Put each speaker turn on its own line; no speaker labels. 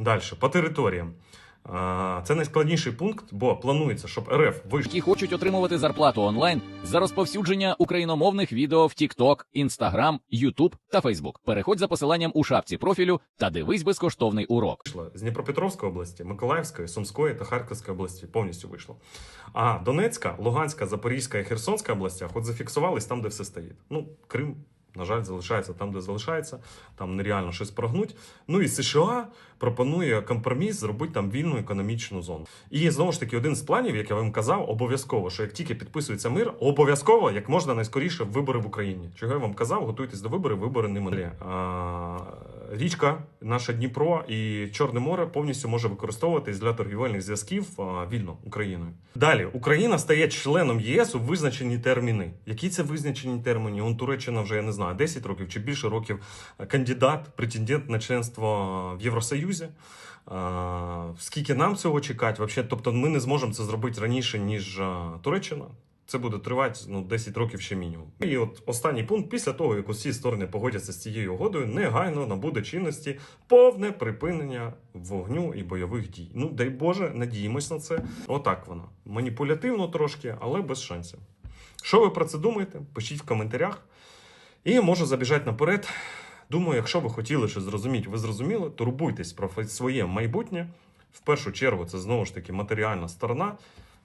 Далі, по територіям. Це найскладніший пункт, бо планується, щоб РФ вийшов.
які хочуть отримувати зарплату онлайн за розповсюдження україномовних відео в TikTok, Instagram, YouTube та Facebook. Переходь за посиланням у шапці профілю та дивись безкоштовний урок.
з Дніпропетровської області, Миколаївської, Сумської та Харківської області повністю вийшло. А Донецька, Луганська, Запорізька і Херсонська областях от зафіксувались там, де все стоїть. Ну, Крим, на жаль, залишається там, де залишається, там нереально щось прогнуть. Ну і США пропонує компроміс зробити там вільну економічну зону. І знову ж таки, один з планів, як я вам казав, обов'язково, що як тільки підписується мир, обов'язково як можна найскоріше вибори в Україні. Чого я вам казав, готуйтесь до виборів, вибори не минулі. Річка, наша Дніпро і Чорне море повністю може використовуватись для торгівельних зв'язків вільно Україною. Далі Україна стає членом єС у визначені терміни. Які це визначені терміни? Он Туреччина вже я не знаю, 10 років чи більше років кандидат, претендент на членство в Євросоюзі. Скільки нам цього чекати? Вообще, тобто ми не зможемо це зробити раніше, ніж Туреччина. Це буде тривати ну, 10 років ще мінімум. І от останній пункт, після того, як усі сторони погодяться з цією угодою, негайно набуде чинності повне припинення вогню і бойових дій. Ну, дай Боже, надіємось на це. Отак воно. Маніпулятивно трошки, але без шансів. Що ви про це думаєте? Пишіть в коментарях. І можу забіжати наперед. Думаю, якщо ви хотіли щось зрозуміти, ви зрозуміли, турбуйтесь про своє майбутнє. В першу чергу, це знову ж таки матеріальна сторона.